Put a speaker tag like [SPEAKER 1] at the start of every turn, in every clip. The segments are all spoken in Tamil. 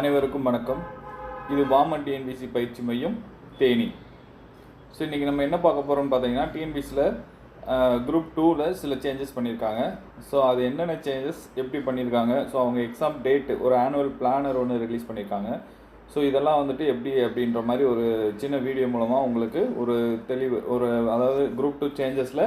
[SPEAKER 1] அனைவருக்கும் வணக்கம். இது வாமன் டிஎன்பிசி பயிற்சி மையம் தேனி. ஸோ இன்றைக்கி நம்ம என்ன பார்க்க போகிறோம்னு பார்த்தீங்கன்னா டிஎன்பிசியில் குரூப் டூவில் சில சேஞ்சஸ் பண்ணியிருக்காங்க. ஸோ அது என்னென்ன சேஞ்சஸ் எப்படி பண்ணியிருக்காங்க? ஸோ அவங்க எக்ஸாம் டேட்டு ஒரு ஆனுவல் பிளானர் ஒன்று ரிலீஸ் பண்ணியிருக்காங்க. ஸோ இதெல்லாம் வந்துட்டு எப்படி அப்படின்ற மாதிரி ஒரு சின்ன வீடியோ மூலமாக உங்களுக்கு ஒரு தெளிவு ஒரு அதாவது குரூப் டூ சேஞ்சஸில்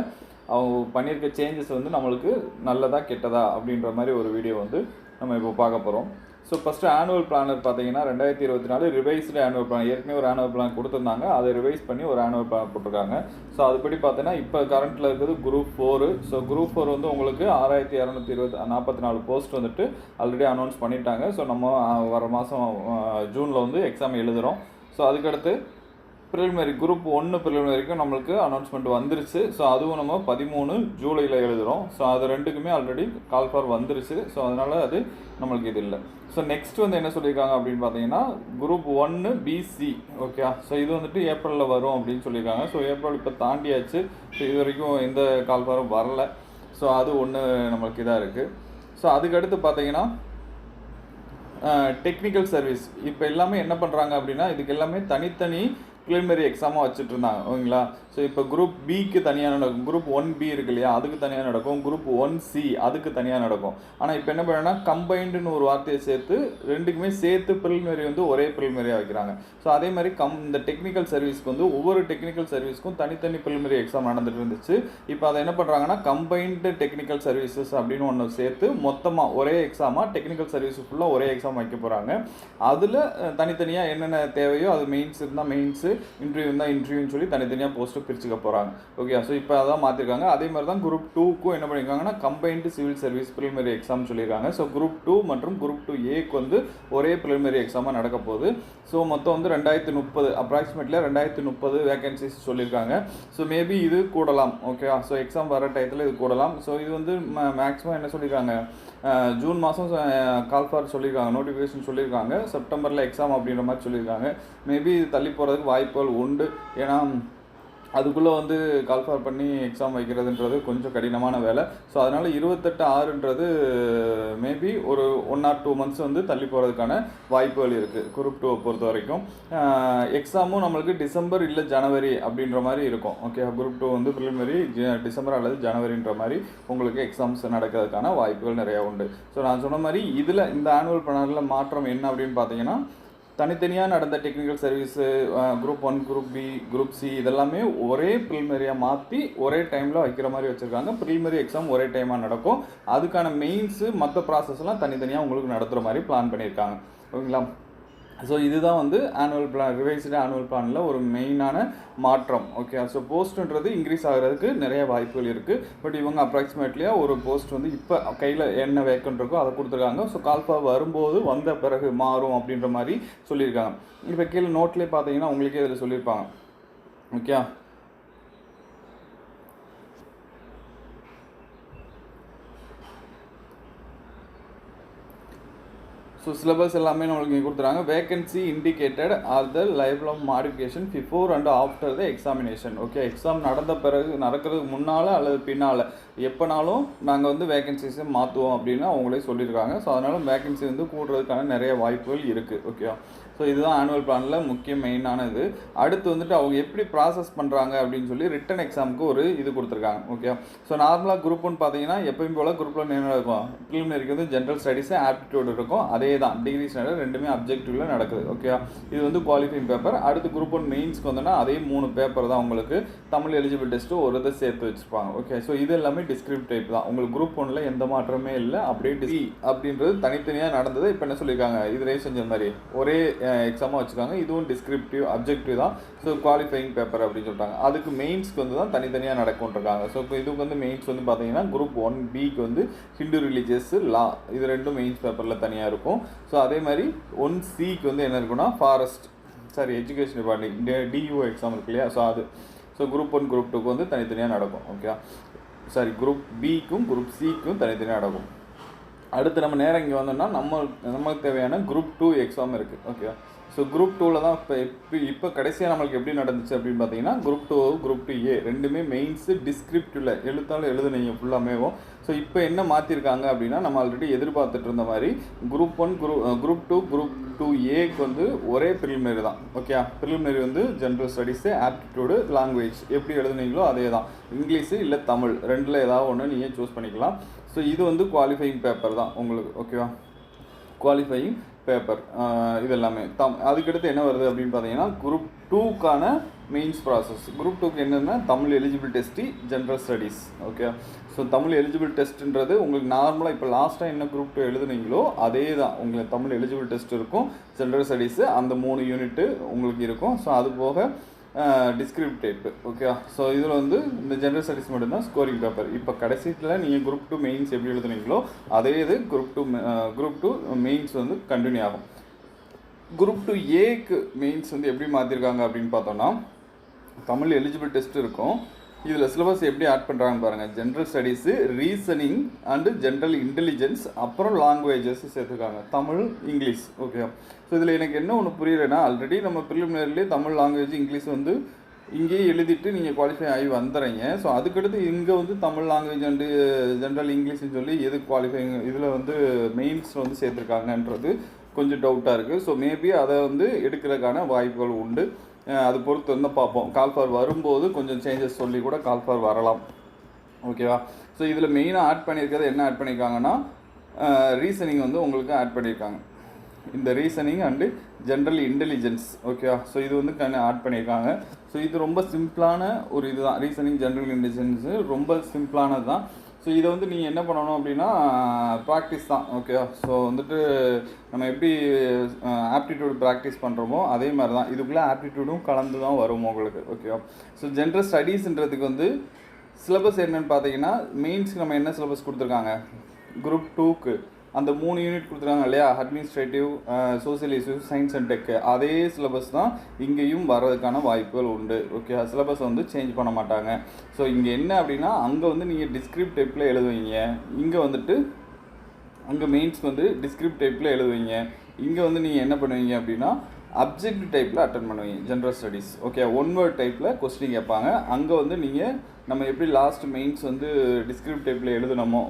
[SPEAKER 1] அவங்க பண்ணியிருக்க சேஞ்சஸ் வந்து நம்மளுக்கு நல்லதா கெட்டதா அப்படின்ற மாதிரி ஒரு வீடியோ வந்து நம்ம இப்போ பார்க்க போகிறோம் ஸோ ஃபஸ்ட்டு ஆனுவல் பிளானர் பார்த்தீங்கன்னா ரெண்டாயிரத்தி இருபத்தி நாலு ரிவைஸ்டு ஆனுவல் பிளான் ஏற்கனவே ஒரு ஆனுவல் பிளான் கொடுத்துருந்தாங்க. அதை ரிவைஸ் பண்ணி ஒரு ஆனுவல் பிளான் போட்டிருக்காங்க. ஸோ அதுபடி பார்த்தீங்கன்னா இப்போ கரண்ட்டில் இருக்கிறது group four so group four வந்து உங்களுக்கு ஆறாயிரத்தி இரநூத்தி இருபத்தி நாற்பத்தி நாலு போஸ்ட் வந்துட்டு ஆல்ரெடி அனௌன்ஸ் பண்ணிட்டாங்க. ஸோ நம்ம வர மாதம் ஜூனில் வந்து எக்ஸாம் எழுதுகிறோம் ஸோ அதுக்கடுத்து ப்ரிலிமினரி குரூப் ஒன்று ப்ரிலிமினரிக்கும் நம்மளுக்கு அனௌன்ஸ்மெண்ட் வந்துருச்சு. ஸோ அதுவும் நம்ம பதிமூணு ஜூலையில் எழுதுகிறோம் ஸோ அது ரெண்டுக்குமே ஆல்ரெடி கால் ஃபார் வந்துருச்சு. ஸோ அதனால் அது நம்மளுக்கு இது இல்லை. ஸோ நெக்ஸ்ட் வந்து என்ன சொல்லியிருக்காங்க அப்படின்னு பார்த்தீங்கன்னா குரூப் ஒன்று பிசி ஓகே ஸோ இது வந்துட்டு ஏப்ரலில் வரும் அப்படின்னு சொல்லியிருக்காங்க ஸோ ஏப்ரல் இப்போ தாண்டியாச்சு. ஸோ இது வரைக்கும் எந்த கால் ஃபாரும் வரல. ஸோ அது ஒன்று நம்மளுக்கு இதாக இருக்குது ஸோ அதுக்கடுத்து பார்த்தீங்கன்னா டெக்னிக்கல் சர்வீஸ் இப்போ எல்லாமே என்ன பண்ணுறாங்க அப்படின்னா இதுக்கு எல்லாமே தனித்தனி ப்ரிலிமினரி எக்ஸாமாக வச்சுட்டு இருந்தாங்க ஓகேங்களா? ஸோ இப்போ குரூப் பிக்கு தனியாக நடக்கும் குரூப் ஒன் பி இருக்கு இல்லையா அதுக்கு தனியாக நடக்கும் குரூப் ஒன் சி அதுக்கு தனியாக நடக்கும். ஆனால் இப்போ என்ன பண்ணனா கம்பைண்டுன்னு ஒரு வார்த்தையை சேர்த்து ரெண்டுக்குமே சேர்த்து ப்ரிலிமினரி வந்து ஒரே ப்ரிலிமினரியாக வைக்கிறாங்க. ஸோ அதே மாதிரி கம் இந்த டெக்னிக்கல் சர்வீஸ்க்கு வந்து ஒவ்வொரு டெக்னிக்கல் சர்வீஸ்க்கும் தனித்தனி ப்ரிலிமினரி எக்ஸாம் நடந்துட்டு இருந்துச்சு. இப்போ அதை என்ன பண்ணுறாங்கன்னா கம்பைன்டு டெக்னிக்கல் சர்வீசஸ் அப்படின்னு ஒன்று சேர்த்து மொத்தமாக ஒரே எக்ஸாமாக டெக்னிக்கல் சர்வீஸ் ஃபுல்லாக ஒரே எக்ஸாம் வைக்க போகிறாங்க அதில் தனித்தனியாக என்னென்ன தேவையோ அது மெயின்ஸ் இருந்தால் மெயின்ஸு இன்டர்வியூ தான் இன்டர்வியூன்னு சொல்லி தனித்தனியாக போஸ்ட்டு பிரிச்சுக்க போகிறாங்க ஓகே ஸோ இப்போ அதான் மாற்றிருக்காங்க அதே மாதிரி தான் குரூப் டூக்கும் என்ன பண்ணியிருக்காங்கன்னா combined civil service preliminary exam சொல்லியிருக்காங்க ஸோ குரூப் டூ மற்றும் குரூப் டூ ஏக்கு வந்து ஒரே ப்ரிலிமினரி எக்ஸாமாக நடக்க போகுது. ஸோ மொத்தம் வந்து ரெண்டாயிரத்தி முப்பது அப்ராக்சிமேட்லி ரெண்டாயிரத்தி முப்பது வேகன்சிஸ் சொல்லியிருக்காங்க ஸோ மேபி இது கூடலாம். ஓகேவா ஸோ எக்ஸாம் வர டயத்தில் இது கூடலாம். ஸோ இது வந்து மேக்ஸிமம் என்ன சொல்லியிருக்காங்க ஜூன் மாதம் கால் ஃபார் சொல்லியிருக்காங்க நோட்டிஃபிகேஷன் சொல்லியிருக்காங்க செப்டம்பரில் எக்ஸாம் அப்படின்ற மாதிரி சொல்லியிருக்காங்க மேபி இது தள்ளி போகிறதுக்கு வாய்ப்பு வாய்ப்புகள் உண்டு. ஏன்னா அதுக்குள்ளே வந்து கால்ஃபார் பண்ணி எக்ஸாம் வைக்கிறதுன்றது கொஞ்சம் கடினமான வேலை. ஸோ அதனால் இருபத்தெட்டு ஆறுன்றது மேபி ஒரு ஒன் ஆர் டூ மந்த்ஸ் வந்து தள்ளி போகிறதுக்கான வாய்ப்புகள் இருக்குது குரூப் டூவை பொறுத்த வரைக்கும். எக்ஸாமும் நம்மளுக்கு டிசம்பர் இல்லை ஜனவரி அப்படின்ற மாதிரி இருக்கும். ஓகே குரூப் டூ வந்து ப்ரிலிமினரி டிசம்பர் அல்லது ஜனவரின்ற மாதிரி உங்களுக்கு எக்ஸாம்ஸ் நடக்கிறதுக்கான வாய்ப்புகள் நிறையா உண்டு. ஸோ நான் சொன்ன மாதிரி இதில் இந்த ஆனுவல் பிளானில் மாற்றம் என்ன அப்படின்னு பார்த்தீங்கன்னா தனித்தனியாக நடந்த technical service group one group B group C இதெல்லாமே ஒரே ப்ரிலிமரியாக மாற்றி ஒரே டைமில் வைக்கிற மாதிரி வச்சுருக்காங்க. ப்ரிலிமரி எக்ஸாம் ஒரே டைமாக நடக்கும். அதுக்கான மெயின்ஸு மற்ற ப்ராசஸ்லாம் தனித்தனியாக உங்களுக்கு நடத்துகிற மாதிரி பிளான் பண்ணியிருக்காங்க. ஓகேங்களா? ஸோ இதுதான் வந்து ஆனுவல் பிளான் ரிவைஸ்டு ஆனுவல் பிளானில் ஒரு மெயினான மாற்றம். ஓகே ஸோ போஸ்ட்டுன்றது இன்க்ரீஸ் ஆகிறதுக்கு நிறைய வாய்ப்புகள் இருக்குது பட் இவங்க அப்ராக்சிமேட்லியாக ஒரு போஸ்ட் வந்து இப்போ கையில் என்ன வேக்கன்ட் இருக்கோ அதை கொடுத்துருக்காங்க. ஸோ கால்ஃபா வரும்போது வந்த பிறகு மாறும் அப்படின்ற மாதிரி சொல்லியிருக்காங்க. இப்போ கீழே நோட்லேயே பார்த்தீங்கன்னா உங்களுக்கே இதில் சொல்லியிருப்பாங்க. ஓகே ஸோ சிலபஸ் எல்லாமே நம்மளுக்கு இங்கே கொடுத்துறாங்க. Vacancy indicated are the life of modification before and after the examination okay exam நடந்த பிறகு நடக்கிறதுக்கு முன்னால் அல்லது பின்னால் எப்போனாலும் நாங்கள் வந்து வேகன்சிஸை மாற்றுவோம் அப்படின்னு அவங்களே சொல்லியிருக்காங்க. ஸோ அதனால் வேகன்சி வந்து கூடுறதுக்கான நிறைய வாய்ப்புகள் இருக்குது ஓகேவா ஸோ இதுதான் ஆனுவல் பிளானில் முக்கிய மெயினான இது அடுத்து வந்துட்டு அவங்க எப்படி ப்ராசஸ் பண்ணுறாங்க அப்படின்னு சொல்லி ரிட்டன் எக்ஸாமுக்கு ஒரு இது கொடுத்துருக்காங்க. ஓகே ஸோ நார்மலாக குரூப் ஒன் பார்த்தீங்கன்னா எப்பயும் போல் குரூப்பில் என்ன நடக்கும் ப்ரிலிமினரிக்கு வந்து ஜென்ரல் ஸ்டடீஸு ஆப்டிடியூட் இருக்கும். அதே தான் டிகிரி ஸ்டாண்டர்ட் ரெண்டுமே அப்ஜெக்டிவ்ல நடக்குது. ஓகே இது வந்து குவாலிஃபைங் பேப்பர் அடுத்து குரூப் ஒன் மெயின்ஸ்க்கு வந்தோன்னா அதே மூணு பேப்பர் தான் உங்களுக்கு தமிழ் எலிஜிபிள் டெஸ்ட்டு ஒரு இதை சேர்த்து வச்சுருப்பாங்க. ஓகே ஸோ இது எல்லாமே டிஸ்கிரிப்ட் டைப் தான். உங்களுக்கு குரூப் ஒன்ல எந்த மாற்றமே இல்லை. அப்படியே டி அப்படின்றது தனித்தனியாக நடந்தது இப்போ என்ன சொல்லியிருக்காங்க? இதுலேயே செஞ்ச மாதிரி. ஒரே எக்ஸாமாக வச்சுருக்காங்க. இதுவும் டிஸ்கிரிப்டிவ் அப்ஜெக்டிவ் தான். ஸோ குவாலிஃபைங் பேப்பர் அப்படின்னு சொல்லிட்டாங்க. அதுக்கு மெயின்ஸ்க்கு வந்து தான் தனித்தனியாக நடக்கும்ன்றிருக்காங்க. ஸோ இப்போ இதுக்கு வந்து மெயின்ஸ் வந்து பார்த்தீங்கன்னா குரூப் ஒன் பிக்கு வந்து ஹிந்து ரிலீஜியஸ் லா இது ரெண்டும் மெயின்ஸ் பேப்பரில் தனியாக இருக்கும். ஸோ அதே மாதிரி ஒன் சிக்கு வந்து என்ன இருக்குன்னா forest sorry education department due exam இருக்கு இல்லையா? ஸோ அது. ஸோ குரூப் ஒன் குரூப் டூக்கு வந்து தனித்தனியாக நடக்கும். ஓகே சாரி குரூப் பிக்கும் குரூப் சிக்கும் தனித்தனியாக நடக்கும். அடுத்து நம்ம நேரம் இங்கே வந்தோம்னா நம்ம நமக்கு தேவையான குரூப் டூ எக்ஸாம் இருக்குது ஓகேவா ஸோ குரூப் டூவில் தான் இப்போ எப்படி இப்போ கடைசியாக நம்மளுக்கு எப்படி நடந்துச்சு அப்படின்னு பார்த்தீங்கன்னா group two group two A ரெண்டுமே மெயின்ஸு டிஸ்கிரிப்டிவில் எழுத்தாலும் எழுதுனீங்க ஃபுல்லாமேவும் ஸோ இப்போ என்ன மாற்றிருக்காங்க அப்படின்னா நம்ம ஆல்ரெடி எதிர்பார்த்துட்டு இருந்த மாதிரி group one group group two group two ஏக்கு வந்து ஒரே ப்ரிலிமினரி தான் ஓகே ப்ரிலிமினரி வந்து ஜென்ரல் ஸ்டடீஸு ஆப்டிடியூடு லாங்குவேஜ் எப்படி எழுதுனீங்களோ அதே தான் இங்கிலீஷு இல்லை தமிழ் ரெண்டில் ஏதாவது ஒன்று நீங்கள் சூஸ் பண்ணிக்கலாம். ஸோ இது வந்து குவாலிஃபைங் பேப்பர் தான் உங்களுக்கு ஓகேவா குவாலிஃபையிங் பேப்பர் இது எல்லாமே. தம் அதுக்கடுத்து என்ன வருது அப்படின்னு பார்த்தீங்கன்னா குரூப் டூக்கான மெயின்ஸ் ப்ராசஸ் குரூப் டூக்கு என்னென்னா Tamil eligible test general studies okay so Tamil eligible டெஸ்ட்டுன்றது உங்களுக்கு நார்மலாக இப்போ லாஸ்ட்டாக என்ன குரூப் டூ எழுதுனீங்களோ அதே தான். உங்களுக்கு தமிழ் எலிஜிபிள் டெஸ்ட் இருக்கும் ஜென்ரல் ஸ்டடீஸு அந்த மூணு யூனிட்டு உங்களுக்கு இருக்கும். ஸோ அது போக டிஸ்கிரிப்டேட் ஓகேவா ஸோ இதில் வந்து இந்த ஜென்ரல் ஸ்டடிஸ் மட்டும்தான் ஸ்கோரிங் பேப்பர் இப்போ கடைசியில் நீங்கள் குரூப் டூ மெயின்ஸ் எப்படி எழுதுனீங்களோ அதே இது group two group two mains வந்து கண்டினியூ ஆகும். குரூப் டூ ஏக்கு மெயின்ஸ் வந்து எப்படி மாற்றிருக்காங்க அப்படின்னு பார்த்தோன்னா தமிழ் எலிஜிபிள் டெஸ்ட் இருக்கும். இதில் சிலபஸ் எப்படி ஆட் பண்ணுறாங்கன்னு பாருங்கள் general studies reasoning and general intelligence அப்புறம் லாங்குவேஜஸ் சேர்த்துருக்காங்க. தமிழ் இங்கிலீஷ் ஓகே ஸோ இதில் எனக்கு என்ன ஒன்று புரியலைன்னா ஆல்ரெடி நம்ம ப்ரிலிமினரிலே தமிழ் லாங்குவேஜ் இங்கிலீஷ் வந்து இங்கேயே எழுதிட்டு நீங்கள் குவாலிஃபை ஆகி வந்துடுறீங்க. ஸோ அதுக்கடுத்து இங்கே வந்து தமிழ் லாங்குவேஜ் அண்டு ஜென்ரல் இங்கிலீஷ்னு சொல்லி எது குவாலிஃபை இதில் வந்து மெயின்ஸ் வந்து சேர்த்துருக்காங்கன்றது கொஞ்சம் டவுட்டாக இருக்குது ஸோ மேபி அதை வந்து எடுக்கிறதுக்கான வாய்ப்புகள் உண்டு. அது பொறுத்து வந்து பார்ப்போம். கால் ஃபார் வரும்போது கொஞ்சம் சேஞ்சஸ் சொல்லி கூட கால் ஃபார் வரலாம். ஓகேவா ஸோ இதில் மெயினாக ஆட் பண்ணியிருக்கிறது என்ன ஆட் பண்ணியிருக்காங்கன்னா ரீசனிங் வந்து உங்களுக்கு ஆட் பண்ணியிருக்காங்க. இந்த ரீசனிங் அண்டு ஜென்ரல் இன்டெலிஜென்ஸ் ஓகேவா ஸோ இது வந்து கண்ணு ஆட் பண்ணியிருக்காங்க. ஸோ இது ரொம்ப சிம்பிளான ஒரு இதுதான். ரீசனிங் ஜென்ரல் இன்டெலிஜென்ஸு ரொம்ப சிம்பிளானது தான் ஸோ இதை வந்து நீங்கள் என்ன பண்ணணும் அப்படின்னா ப்ராக்டிஸ் தான் ஓகே ஸோ வந்துட்டு நம்ம எப்படி ஆப்டிடியூட் ப்ராக்டிஸ் பண்ணுறோமோ அதே மாதிரி தான் இதுக்குள்ளே ஆப்டிடியூடும் கலந்து தான் வரும் உங்களுக்கு ஓகேவா ஸோ ஜென்ரல் ஸ்டடீஸ்ன்றதுக்கு வந்து சிலபஸ் என்னென்னு பார்த்தீங்கன்னா மெயின்ஸ்க்கு நம்ம என்ன சிலபஸ் கொடுத்துருக்காங்க? குரூப் டூக்கு அந்த மூணு யூனிட் கொடுத்துருக்காங்க இல்லையா? Administrative social issues science and tech அதே சிலபஸ் தான் இங்கேயும் வர்றதுக்கான வாய்ப்புகள் உண்டு. ஓகே சிலபஸ் வந்து சேஞ்ச் பண்ண மாட்டாங்க. ஸோ இங்கே என்ன அப்படின்னா அங்கே வந்து நீங்கள் டிஸ்கிரிப்ட் டைப்பில் எழுதுவீங்க. இங்கே வந்துட்டு அங்கே மெயின்ஸ்க்கு வந்து டிஸ்கிரிப்ட் டைப்பில் எழுதுவீங்க. இங்கே வந்து நீங்கள் என்ன பண்ணுவீங்க அப்படின்னா அப்ஜெக்டிவ் டைப்பில் அட்டன் பண்ணுவீங்க. General studies okay one word டைப்பில் கொஸ்டின் கேட்பாங்க. அங்கே வந்து நீங்கள் நம்ம எப்படி லாஸ்ட் மெயின்ஸ் வந்து டிஸ்கிரிப்ட் டைப்பில் எழுதுனமோ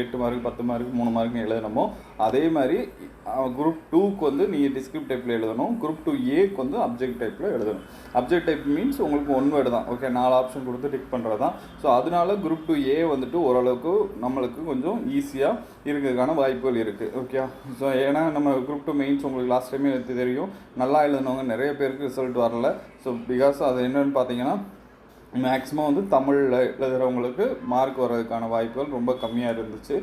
[SPEAKER 1] எட்டு மார்க் பத்து மார்க் மூணு மார்க்னு எழுதணுமோ அதே மாதிரி குரூப் டூக்கு வந்து நீங்கள் டிஸ்கிரிப் டைப்பில் எழுதணும் குரூப் டூ ஏக்கு வந்து அப்ஜெக்ட் டைப்பில் எழுதணும். அப்ஜெக்ட் டைப் மீன்ஸ் உங்களுக்கு ஒன் வேர்டு தான். ஓகே நாலு ஆப்ஷன் கொடுத்து டிக் பண்ணுறது தான். ஸோ அதனால குரூப் டூ ஏ வந்துட்டு ஓரளவுக்கு நம்மளுக்கு கொஞ்சம் ஈஸியாக இருக்கிறதுக்கான வாய்ப்புகள் இருக்குது ஓகே ஸோ ஏன்னா நம்ம குரூப் டூ மெயின்ஸ் உங்களுக்கு லாஸ்ட் டைமே தெரியும். நல்லா எழுதினவங்க நிறைய பேருக்கு ரிசல்ட் வரல. ஸோ பிகாஸ் அது என்னென்னு பார்த்தீங்கன்னா மேக்ஸிமம் வந்து தமிழில் எழுதுகிறவங்களுக்கு மார்க் வர்றதுக்கான வாய்ப்புகள் ரொம்ப கம்மியாக இருந்துச்சு.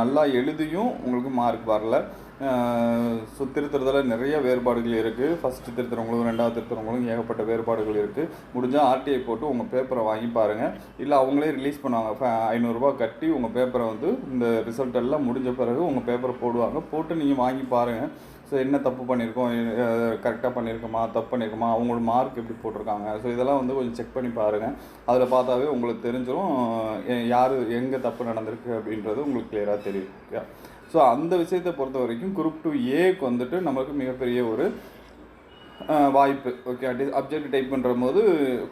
[SPEAKER 1] நல்லா எழுதியும் உங்களுக்கு மார்க் வரல. ஸோ திருத்துறதில் நிறைய வேறுபாடுகள் இருக்குது ஃபஸ்ட்டு திருத்துறவங்களும் ரெண்டாவது திருத்துறவங்களும் ஏகப்பட்ட வேறுபாடுகள் இருக்குது முடிஞ்சால் ஆர்டிஐ போட்டு உங்கள் பேப்பரை வாங்கி பாருங்கள் இல்லை அவங்களே ரிலீஸ் பண்ணுவாங்க. ஐநூறுரூவா கட்டி உங்கள் பேப்பரை வந்து இந்த ரிசல்ட் எல்லாம் முடிஞ்ச பிறகு உங்கள் பேப்பரை போடுவாங்க. போட்டு நீங்கள் வாங்கி பாருங்கள் ஸோ என்ன தப்பு பண்ணியிருக்கோம் கரெக்டாக பண்ணியிருக்கோமா தப்பு பண்ணியிருக்கோமா அவங்களோட மார்க் எப்படி போட்டிருக்காங்க? ஸோ இதெல்லாம் வந்து கொஞ்சம் செக் பண்ணி பாருங்கள் அதில் பார்த்தாவே உங்களுக்கு தெரிஞ்சிடும் யார் எங்கே தப்பு நடந்திருக்கு அப்படின்றது உங்களுக்கு கிளியராக தெரியும். ஸோ அந்த விஷயத்தை பொறுத்த வரைக்கும் குரூப் டூ ஏக்கு வந்துட்டு நமக்கு மிகப்பெரிய ஒரு வாய்ப்பு. ஓகே டி அப்ஜெக்ட் டைப் பண்ணுற போது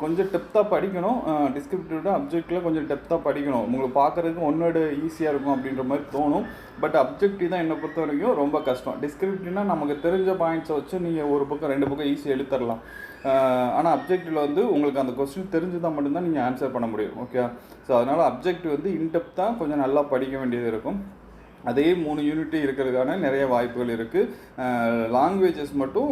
[SPEAKER 1] கொஞ்சம் டெப்த்தாக படிக்கணும். டிஸ்கிரிப்டிவோட அப்ஜெக்டில் கொஞ்சம் டெப்த்தாக படிக்கணும். உங்களுக்கு பார்க்குறதுக்கு ஒன்னோட ஈஸியாக இருக்கும் அப்படின்ற மாதிரி தோணும். பட் அப்ஜெக்டிவ் தான் என்னை பொறுத்த வரைக்கும் ரொம்ப கஷ்டம். டிஸ்கிரிப்டிவ்னா நமக்கு தெரிஞ்ச பாயிண்ட்ஸை வச்சு நீங்கள் ஒரு பக்கம் ரெண்டு பக்கம் ஈஸியாக எழுத்தரலாம் ஆனால் அப்ஜெக்டிவில் வந்து உங்களுக்கு அந்த கொஸ்டின் தெரிஞ்சுதான் மட்டும்தான் நீங்கள் ஆன்சர் பண்ண முடியும். ஓகே ஸோ அதனால் அப்ஜெக்டிவ் வந்து இன்டெப்த்தாக கொஞ்சம் நல்லா படிக்க வேண்டியது இருக்கும். அதே மூணு யூனிட்டு இருக்கிறதுக்கான நிறைய வாய்ப்புகள் இருக்குது லாங்குவேஜஸ் மட்டும்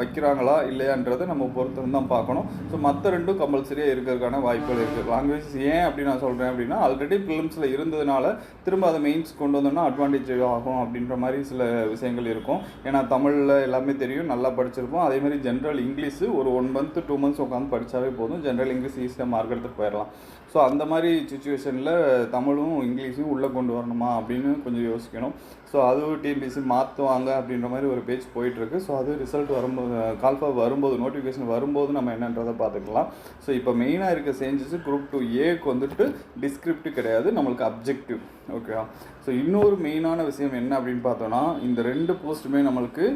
[SPEAKER 1] வைக்கிறாங்களா இல்லையான்றதை நம்ம பொறுத்து தான் பார்க்கணும். ஸோ மற்ற ரெண்டும் கம்பல்சரியாக இருக்கிறதுக்கான வாய்ப்புகள் இருக்குது லாங்குவேஜஸ் ஏன் அப்படி நான் சொல்கிறேன் அப்படின்னா ஆல்ரெடி ஃபிலிம்ஸில் இருந்ததுனால திரும்ப அதை மெயின்ஸ் கொண்டு வந்தோம்னா அட்வான்டேஜ் ஆகும் அப்படின்ற மாதிரி சில விஷயங்கள் இருக்கும். ஏன்னா தமிழில் எல்லாமே தெரியும் நல்லா படிச்சிருப்போம். அதே மாதிரி ஜென்ரல் இங்கிலீஷு ஒரு ஒன் மந்த் டூ மந்த்ஸ் உட்காந்து படித்தாவே போதும். ஜென்ரல் இங்கிலீஷ் ஈஸியாக மார்க் எடுத்துகிட்டு போயிடலாம். ஸோ அந்த மாதிரி சுச்சுவேஷனில் தமிழும் இங்கிலீஷும் உள்ளே கொண்டு வரணுமா அப்படின்னு கொஞ்சம் யோசிக்கணும். ஸோ அதுவும் டிஎன்பிசி மாற்றுவாங்க அப்படின்ற மாதிரி ஒரு பேஜ் போயிட்டுருக்கு. ஸோ அது ரிசல்ட் வரும்போது கால்ஃபா வரும்போது நோட்டிஃபிகேஷன் வரும்போது நம்ம என்னன்றதை பார்த்துக்கலாம். ஸோ இப்போ மெயினாக இருக்க சேஞ்சஸ் குரூப் டூ ஏக்கு வந்துட்டு டிஸ்கிரிப்டிவ் கிடையாது நம்மளுக்கு அப்ஜெக்டிவ் ஓகேவா ஸோ இன்னொரு மெயினான விஷயம் என்ன அப்படின்னு பார்த்தோன்னா இந்த ரெண்டு போஸ்ட்டுமே நம்மளுக்கு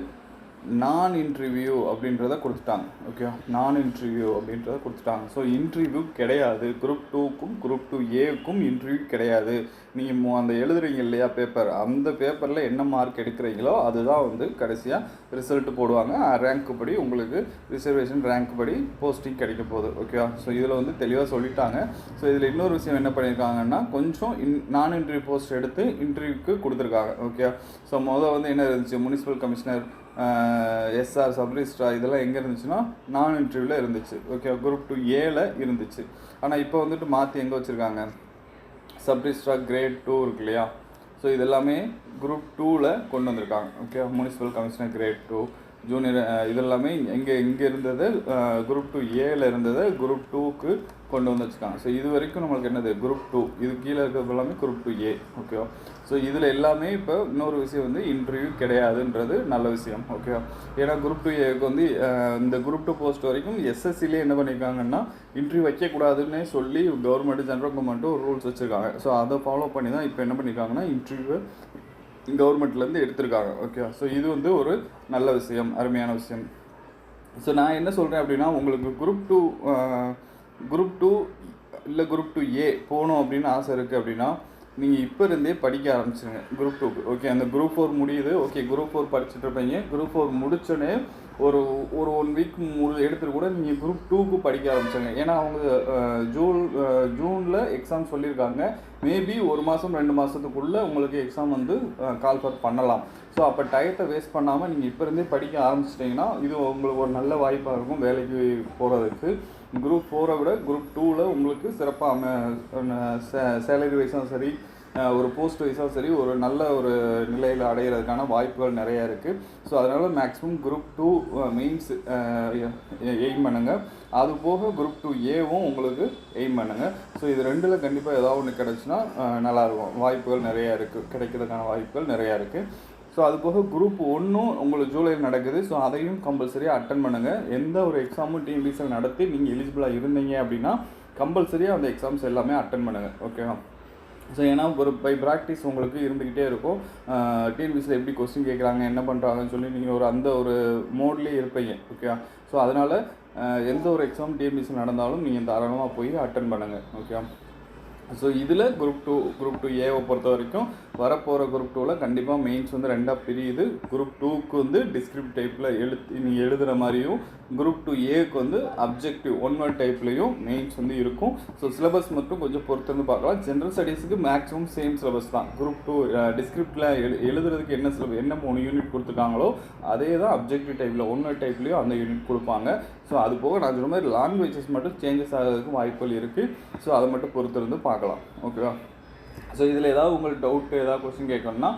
[SPEAKER 1] நான் இன்டர்வியூ அப்படின்றத கொடுத்துட்டாங்க ஓகே நான் இன்டர்வியூ அப்படின்றத கொடுத்துட்டாங்க. ஸோ இன்டர்வியூ கிடையாது. குரூப் டூக்கும் குரூப் டூ ஏக்கும் இன்டர்வியூ கிடையாது. நீங்கள் அந்த எழுதுறீங்க இல்லையா பேப்பர் அந்த பேப்பரில் என்ன மார்க் எடுக்கிறீங்களோ அதுதான் வந்து கடைசியாக ரிசல்ட் போடுவாங்க. ரேங்க் படி உங்களுக்கு ரிசர்வேஷன் ரேங்க் படி போஸ்டிங் கிடைக்க போகுது ஓகேவா ஸோ இதில் வந்து தெளிவாக சொல்லிட்டாங்க. ஸோ இதில் இன்னொரு விஷயம் என்ன பண்ணியிருக்காங்கன்னா கொஞ்சம் இன் நான் இன்டர்வியூ போஸ்ட் எடுத்து இன்டர்வியூக்கு கொடுத்துருக்காங்க ஓகே ஸோ மொதல் வந்து என்ன இருந்துச்சு? முனிசிபல் கமிஷனர் எஸ்ஆர் சப்ரிஸ்ட்ரா இதெல்லாம் எங்கே இருந்துச்சுன்னா நான் இன்டர்வியூவில் இருந்துச்சு. ஓகே குரூப் டூ ஏல இருந்துச்சு. ஆனால் இப்போ வந்துட்டு மாற்றி எங்கே வச்சுருக்காங்க? சப்ரிஸ்ட்ரா கிரேட் டூ இருக்கு இல்லையா? ஸோ இதெல்லாமே குரூப் டூவில் கொண்டு வந்திருக்காங்க. Okay municipal commissioner grade two junior இதெல்லாமே எங்கே இங்கே இருந்தது குரூப் டூ ஏல இருந்ததை குரூப் டூக்கு கொண்டு வந்து வச்சுருக்காங்க. ஸோ இது வரைக்கும் நம்மளுக்கு என்னது? குரூப் டூ இது கீழே இருக்கிறது எல்லாமே குரூப் டூ ஏ ஓகேவா ஸோ இதில் எல்லாமே இப்போ இன்னொரு விஷயம் வந்து இன்டர்வியூ கிடையாதுன்றது நல்ல விஷயம் ஓகேவா ஏன்னா குரூப் டூ ஏக்கு வந்து இந்த குரூப் டூ போஸ்ட் வரைக்கும் எஸ்எஸ்சிலே என்ன பண்ணியிருக்காங்கன்னா இன்டர்வியூ வைக்கக்கூடாதுன்னே சொல்லி கவர்மெண்ட் ஜென்ரல் கவர்மெண்ட் ஒரு ரூல்ஸ் வச்சுருக்காங்க. ஸோ அதை ஃபாலோ பண்ணி தான் இப்போ என்ன பண்ணியிருக்காங்கன்னா இன்டர்வியூ கவர்மெண்ட்லேருந்து எடுத்திருக்காங்க ஓகே ஸோ இது வந்து ஒரு நல்ல விஷயம் அருமையான விஷயம். ஸோ நான் என்ன சொல்கிறேன் அப்படின்னா உங்களுக்கு குரூப் டூ குரூப் டூ இல்லை குரூப் டூ ஏ போகணும் அப்படின்னு ஆசை இருக்குது அப்படின்னா நீங்கள் இப்போ இருந்தே படிக்க ஆரம்பிச்சிருங்க. குரூப் டூக்கு ஓகே அந்த குரூப் ஃபோர் முடியுது. ஓகே குரூப் ஃபோர் படிச்சுட்டு இருப்பீங்க. குரூப் ஃபோர் முடிச்சோடனே ஒரு ஒரு ஒன் வீக் முழு எடுத்துகிட்டு கூட நீங்கள் குரூப் டூக்கு படிக்க ஆரம்பிச்சிங்க ஏன்னா அவங்க ஜூன் ஜூனில் எக்ஸாம் சொல்லியிருக்காங்க. மேபி ஒரு மாதம் ரெண்டு மாதத்துக்குள்ளே உங்களுக்கு எக்ஸாம் வந்து கால்ஃபர் பண்ணலாம். ஸோ அப்போ டயத்தை வேஸ்ட் பண்ணாமல் நீங்கள் இப்போ இருந்தே படிக்க ஆரம்பிச்சிட்டிங்கன்னா இது உங்களுக்கு ஒரு நல்ல வாய்ப்பாக இருக்கும் வேலைக்கு போகிறதுக்கு குரூப் ஃபோரை விட குரூப் டூவில் உங்களுக்கு சிறப்பாக சேலரி வைஸாக சரி ஒரு போஸ்ட் வைஸாக சரி ஒரு நல்ல ஒரு நிலையில் அடைகிறதுக்கான வாய்ப்புகள் நிறையா இருக்குது ஸோ அதனால் maximum group two mains aim பண்ணுங்கள் அது போக குரூப் டூ ஏவும் உங்களுக்கு எய்ம் பண்ணுங்கள் ஸோ இது ரெண்டில் கண்டிப்பாக ஏதாவது ஒன்று கிடச்சுன்னா நல்லாயிருக்கும் வாய்ப்புகள் நிறையா இருக்குது கிடைக்கிறதுக்கான வாய்ப்புகள் நிறையா இருக்குது ஸோ அது போக குரூப் ஒன்றும் உங்களுக்கு ஜூலையில் நடக்குது. ஸோ அதையும் கம்பல்சரியாக அட்டன் பண்ணுங்கள் எந்த ஒரு எக்ஸாமும் டிஎன்பிசியில் நடத்தி நீங்கள் எலிஜிபிளாக இருந்தீங்க அப்படின்னா கம்பல்சரியாக அந்த எக்ஸாம்ஸ் எல்லாமே அட்டன் பண்ணுங்கள் ஓகேவா ஸோ ஏன்னா ஒரு பை ப்ராக்டிஸ் உங்களுக்கு இருந்துக்கிட்டே இருக்கும். டிஎன்பிசியில் எப்படி கொஸ்டின் கேட்குறாங்க என்ன பண்ணுறாங்கன்னு சொல்லி நீங்கள் ஒரு அந்த ஒரு மோட்லேயே இருப்பீங்க. ஓகே ஸோ அதனால் எந்த ஒரு எக்ஸாம் டிஎன்பிசியில் நடந்தாலும் நீங்கள் தாராளமாக போய் அட்டன் பண்ணுங்கள் ஓகே ஸோ இதில் குரூப் டூ குரூப் டூ ஏவை பொறுத்த வரைக்கும் வரப்போகிற குரூப் டூவில் கண்டிப்பாக மெயின்ஸ் வந்து ரெண்டாக பிரியுது. குரூப் டூக்கு வந்து டிஸ்கிரிப்ட் டைப்பில் எழுத்து நீங்கள் எழுதுகிற மாதிரியும் குரூப் டூ ஏக்கு வந்து அப்ஜெக்டிவ் ஒன் வேர்ட் டைப்லேயும் மெயின்ஸ் வந்து இருக்கும். ஸோ சிலபஸ் மட்டும் கொஞ்சம் பொறுத்திருந்து பார்க்கலாம். ஜென்ரல் ஸ்டடீஸுக்கு மேக்ஸிமம் சேம் சிலபஸ் தான். குரூப் டூ டிஸ்கிரிப்டில் எழு எழுதுறதுக்கு என்ன சிலபஸ் என்ன மூணு யூனிட் கொடுத்துருக்காங்களோ அதே தான் அப்ஜெக்டிவ் டைப்பில் ஒன் வேர்ட் டைப்லேயும் அந்த யூனிட் கொடுப்பாங்க. ஸோ அது போக நான் சொன்ன மாதிரி லாங்குவேஜஸ் மட்டும் சேஞ்சஸ் ஆகிறதுக்கு வாய்ப்புகள் இருக்குது ஸோ அதை மட்டும் பொறுத்திருந்து பார்க்கலாம். ஓகேவா ஸோ இதில் ஏதாவது உங்களுக்கு டவுட்டு ஏதாவது கொஸ்டின் கேட்கணும்னா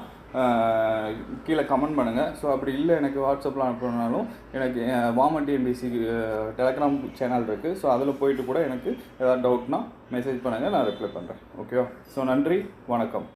[SPEAKER 1] கீழே கமெண்ட் பண்ணுங்கள் ஸோ அப்படி இல்லை எனக்கு வாட்ஸ்அப்பில் அனுப்புனாலும் எனக்கு வாமன் டிஎன்பிசி டெலகிராம் சேனல் இருக்குது ஸோ அதில் போயிட்டு கூட எனக்கு ஏதாவது டவுட்னா மெசேஜ் பண்ணுங்கள் நான் ரிப்ளை பண்ணுறேன் ஓகேவா ஸோ நன்றி வணக்கம்.